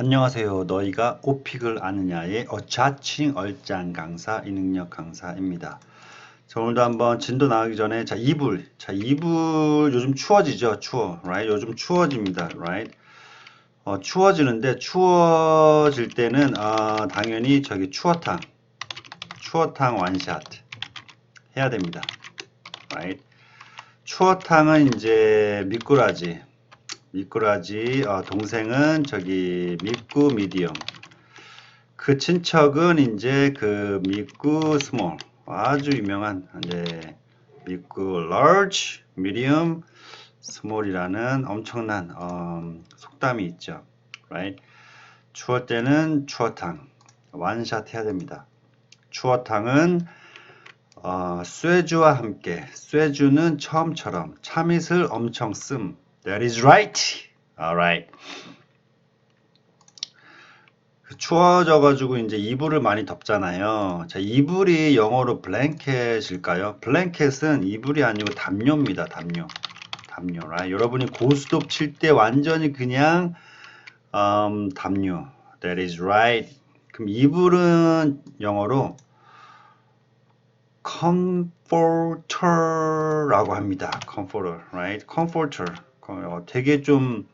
안녕하세요. 너희가 오픽을 아느냐의 어차칭 얼짱 강사 이능력 강사입니다. 자, 오늘도 한번 진도 나가기 전에 자, 이불. 자, 이불 요즘 추워지죠. 추워. right? 요즘 추워집니다. right? 어, 추워지는데 추워질 때는 아, 당연히 저기 추어탕. 추어탕 완샷 해야 됩니다. right? 추어탕은 이제 미꾸라지 미꾸라지 어, 동생은 저기 미꾸 미디엄 그 친척은 이제 그 미꾸 스몰 아주 유명한 이제 미꾸 large, medium, small이라는 엄청난 음, 속담이 있죠. right? 추워 때는 추어탕 완샷 해야 됩니다. 추어탕은 어, 쇠주와 함께 쇠주는 처음처럼 참이슬 엄청 씀 That is right. Alright. 그 추워져 가지고 이제 이불을 많이 덮잖아요. 자, 이불이 영어로 블랭켓일까요? 블랭켓은 이불이 아니고 담요입니다. 담요. 담요. right? 여러분이 고스톱 칠 때 완전히 그냥 음, 담요. That is right. 그럼 이불은 영어로 comforter라고 합니다. comforter, right? comforter. 어, 되게 좀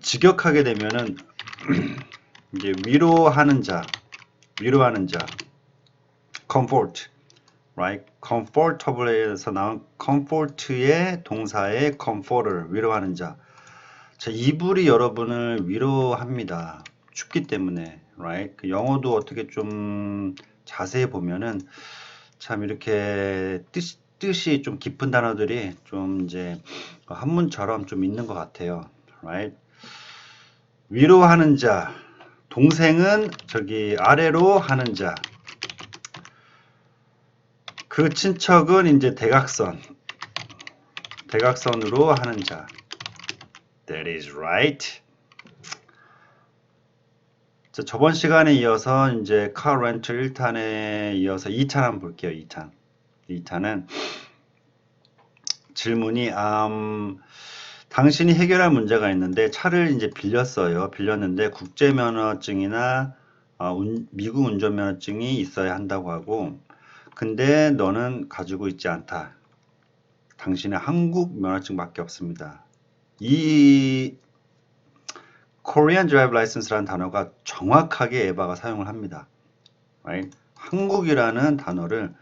직역하게 되면은 이제 위로하는 자, 위로하는 자, comfort, right? comfortable에서 나온 comfort의 동사의 comforter, 위로하는 자. 자, 이불이 여러분을 위로합니다. 춥기 때문에, right? 그 영어도 어떻게 좀 자세히 보면은 참 이렇게 뜻, 뜻이 좀 깊은 단어들이 좀 이제 한문처럼 좀 있는 것 같아요. right? 위로하는 자, 동생은 저기 아래로 하는 자. 그 친척은 이제 대각선. 대각선으로 하는 자. That is right. 자, 저번 시간에 이어서 이제 카 렌트 1탄에 이어서 2탄 한번 볼게요. 2탄. 2탄은 질문이 음, 당신이 해결할 문제가 있는데 차를 이제 빌렸어요. 빌렸는데 국제 면허증이나 어, 운- 미국 운전면허증이 있어야 한다고 하고 근데 너는 가지고 있지 않다. 당신의 한국 면허증밖에 없습니다. 이 Korean Drive License라는 단어가 정확하게 에바가 사용을 합니다. right? 한국이라는 단어를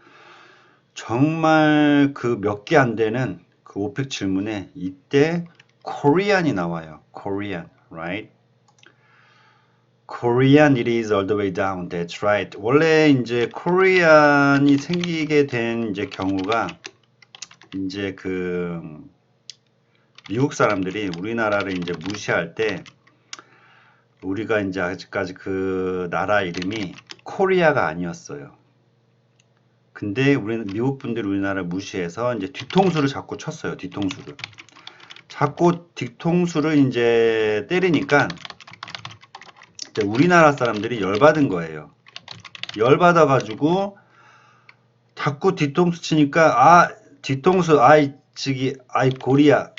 정말 그 몇 개 안 되는 그 오픽 질문에 이때 Korean이 나와요. Korean, right? Korean it is all the way down. That's right. 원래 이제 Korean이 생기게 된 이제 경우가 이제 그 미국 사람들이 우리나라를 이제 무시할 때 우리가 이제 아직까지 그 나라 이름이 코리아가 아니었어요. 근데 우리는 미국 분들이 우리나라 무시해서 이제 뒤통수를 자꾸 쳤어요. 뒤통수를. 자꾸 뒤통수를 이제 때리니까 이제 우리나라 사람들이 열받은 거예요. 열받아 가지고 자꾸 뒤통수 치니까 아 뒤통수 아이 저기 아이 고리야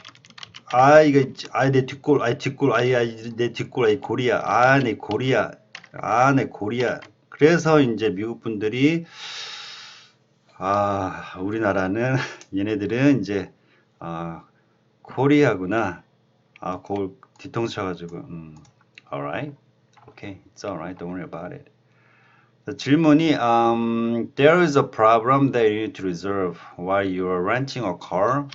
아 이거 아이 내 뒷골 아이 뒷골 아이 아이 내 뒷골 아이 고리야 아 내 고리야 아 내 고리야 그래서 이제 미국 분들이 아, 우리나라는 얘네들은 이제 아, 코리아구나. 아, 그 뒤통수 쳐가지고 음, alright, okay, it's alright, don't worry about it. 자, 질문이 um, there is a problem that you need to resolve while you are renting a car.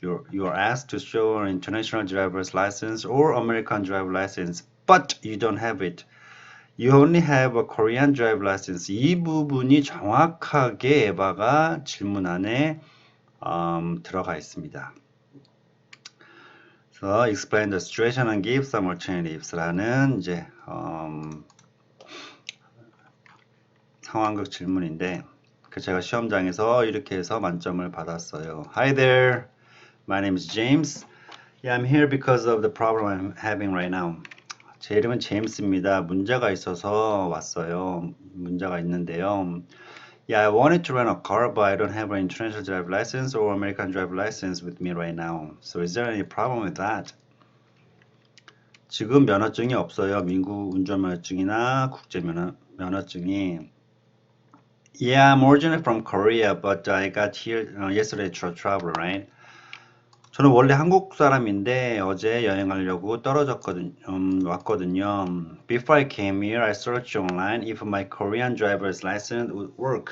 You're, you are asked to show an international driver's license or American driver license, but you don't have it. You only have a Korean drive license. 이 부분이 정확하게 에바가 질문 안에 음, 들어가 있습니다. So explain the situation and give some alternatives라는 이제 음, 상황극 질문인데 그 제가 시험장에서 이렇게 해서 만점을 받았어요. Hi there, my name is James. Yeah, I'm here because of the problem I'm having right now. 제 이름은 제임스입니다. 문제가 있어서 왔어요. 문제가 있는데요. Yeah, I wanted to rent a car, but I don't have an international driver license or American driver license with me right now. So is there any problem with that? 지금 면허증이 없어요. 미국 운전면허증이나 국제 면허, 면허증이. Yeah, I'm originally from Korea, but I got here uh, yesterday to travel, right? 저는 원래 한국 사람인데 어제 여행하려고 떨어졌거든, 음, 왔거든요. Before I came here, I searched online if my Korean driver's license would work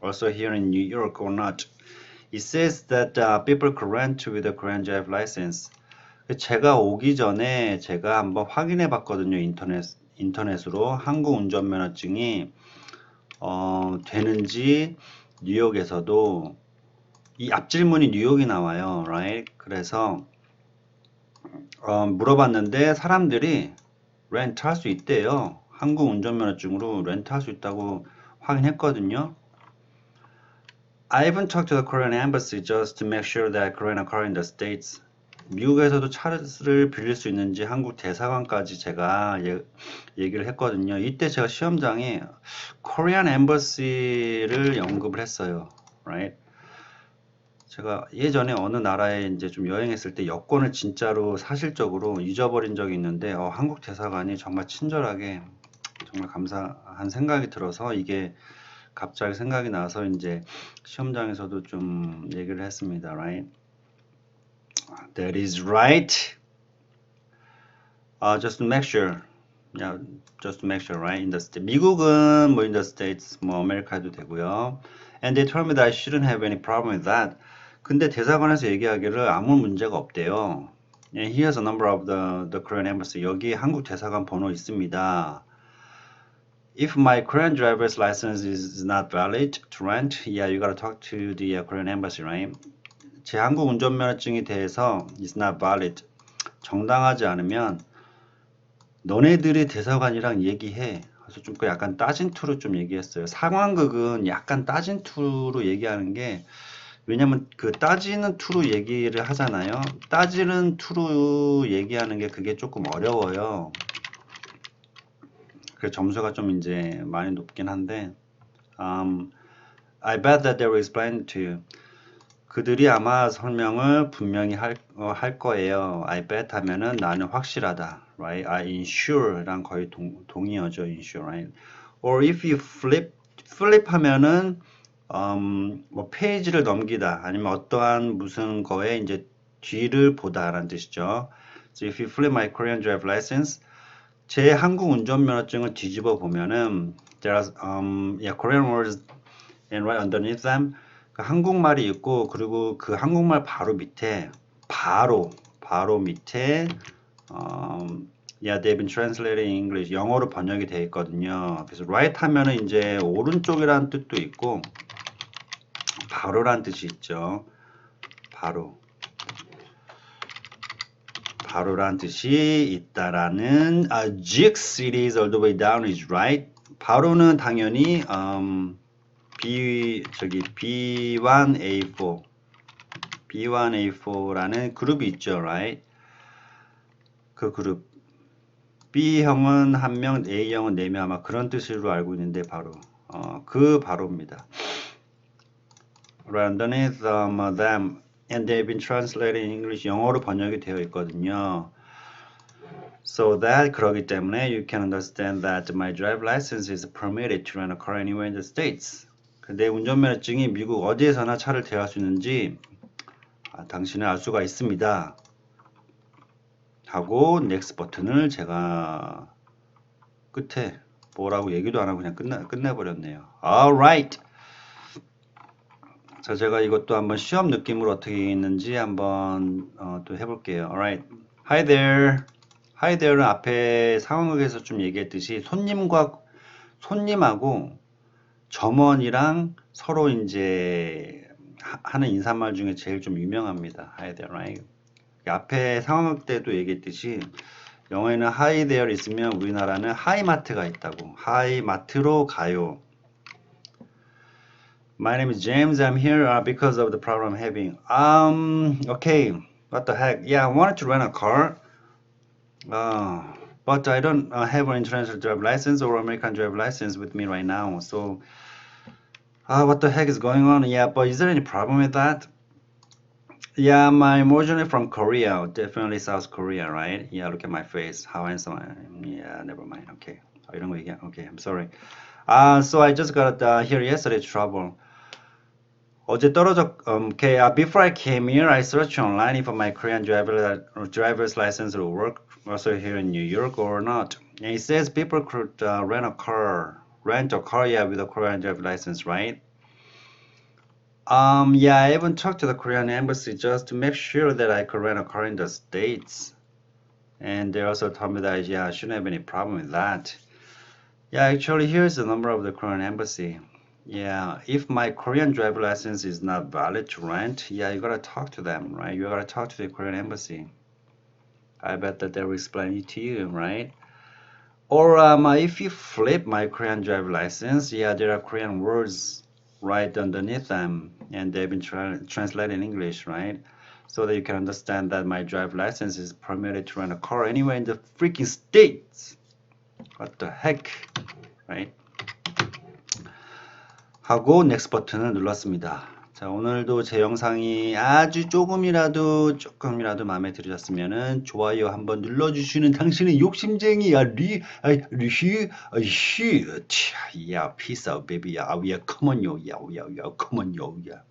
also here in New York or not. It says that uh, people can rent with a Korean driver license. 제가 오기 전에 제가 한번 확인해 봤거든요. 인터넷, 인터넷으로 한국 운전면허증이 어, 되는지 뉴욕에서도 이 앞질문이 뉴욕이 나와요. right? 그래서 어, 물어봤는데 사람들이 렌트 할 수 있대요. 한국 운전면허증으로 렌트 할 수 있다고 확인했거든요. I even talked to the Korean embassy just to make sure that Korean car in the States. 미국에서도 차를 빌릴 수 있는지 한국 대사관까지 제가 예, 얘기를 했거든요. 이때 제가 시험장에 Korean embassy를 언급을 했어요. right? 제가 예전에 어느 나라에 이제 좀 여행했을 때 여권을 진짜로 사실적으로 잊어버린 적이 있는데 어, 한국 대사관이 정말 친절하게 정말 감사한 생각이 들어서 이게 갑자기 생각이 나서 이제 시험장에서도 좀 얘기를 했습니다. Right? That is right. Uh, just make sure. Yeah, just make sure, right? In the state. 미국은 뭐 in the states, 뭐 아메리카도 되고요. And they told me that I shouldn't have any problem with that. 근데 대사관에서 얘기하기를 아무 문제가 없대요. And here's a number of the, the Korean embassy. 여기 한국 대사관 번호 있습니다. If my Korean driver's license is not valid to rent, yeah, you gotta talk to the uh, Korean embassy, right? 제 한국 운전면허증에 대해서 is not valid. 정당하지 않으면 너네들이 대사관이랑 얘기해. 그래서 좀그 약간 따진 투로 좀 얘기했어요. 상황극은 약간 따진 투로 얘기하는 게 왜냐면 그 따지는 투로 얘기를 하잖아요. 따지는 투로 얘기하는 게 그게 조금 어려워요. 그 점수가 좀 이제 많이 높긴 한데, um, I bet that they will explain to you. 그들이 아마 설명을 분명히 할, 어, 할 거예요. I bet 하면은 나는 확실하다. Right? I insure랑 거의 동, 동의어죠. insure. Right? Or if you flip, flip 하면은 음, 뭐 페이지를 넘기다 아니면 어떠한 무슨 거에 이제 뒤를 보다라는 뜻이죠. So if you flip my Korean drive license, 제 한국 운전면허증을 뒤집어 보면은 there are um, yeah, Korean words and right underneath them 그 한국말이 있고 그리고 그 한국말 바로 밑에 바로 바로 밑에 um, yeah, they've been translated in English 영어로 번역이 되어 있거든요. 그래서 right 하면은 이제 오른쪽이라는 뜻도 있고 바로란 뜻이 있죠. 바로. 바로란 뜻이 있다라는 아, Jix it is all the way down is right. 바로는 당연히 um, B 저기 B1A4 B1A4라는 그룹이 있죠, right? 그 그룹 B형은 한 명, A형은 네 명 아마 그런 뜻으로 알고 있는데 바로 어, 그 바로입니다. Um, them and they've been translated in English 영어로 번역이 되어 있거든요. So that 그러기 때문에 you can understand that my drive license is permitted to rent a car anywhere in the states. 내 운전면허증이 미국 어디에서나 차를 대여할 수 있는지 아, 당신은 알 수가 있습니다. 하고 next 버튼을 제가 끝에 뭐라고 얘기도 안 하고 그냥 끝내, 끝내버렸네요. Alright. 자, 제가 이것도 한번 시험 느낌으로 어떻게 있는지 한번 어, 또 해볼게요. Alright. Hi there. Hi there는 앞에 상황극에서 좀 얘기했듯이 손님과 손님하고 점원이랑 서로 이제 하- 하는 인사말 중에 제일 좀 유명합니다. Hi there, right? 앞에 상황극 때도 얘기했듯이 영어에는 Hi there 있으면 우리나라는 하이마트가 있다고. 하이마트로 가요. My name is James. I'm here uh, because of the problem I'm having. Um, okay, what the heck? Yeah, I wanted to rent a car, uh, but I don't uh, have an international driver license or American driver license with me right now. So, uh, what the heck is going on? Yeah, but is there any problem with that? Yeah, I'm originally from Korea, definitely South Korea, right? Yeah, look at my face, how handsome I am. Yeah, never mind. Okay, oh, I don't know again. Okay, I'm sorry. Uh, so I just got uh, here yesterday trouble. 어제 떨어졌. Um, okay, uh, before I came here, I searched online if my Korean driver driver's license will work also here in New York or not. And it says people could uh, rent a car, rent a car, yeah, with a Korean driver's license, right? Um, yeah, I even talked to the Korean embassy just to make sure that I could rent a car in the States. And they also told me that, yeah, I shouldn't have any problem with that. Yeah, actually, here's the number of the Korean embassy. Yeah, if my Korean driver license is not valid to rent, yeah, you gotta talk to them, right? You gotta talk to the Korean embassy. I bet that they'll explain it to you, right? Or um, if you flip my Korean driver license, yeah, there are Korean words right underneath them, and they've been tra- translated in English, right? So that you can understand that my driver license is permitted to rent a car anywhere in the freaking states. What the heck, right? 하고 next 버튼을 눌렀습니다. 자, 오늘도 제 영상이 아주 조금이라도 조금이라도 마음에 들으셨으면은 좋아요 한번 눌러주시는 당신의 욕심쟁이야 리, 아, 리시, 아, 시, 야, peace out, baby, 야, yeah, come on, yo, yeah, yeah, come on, yo, yeah.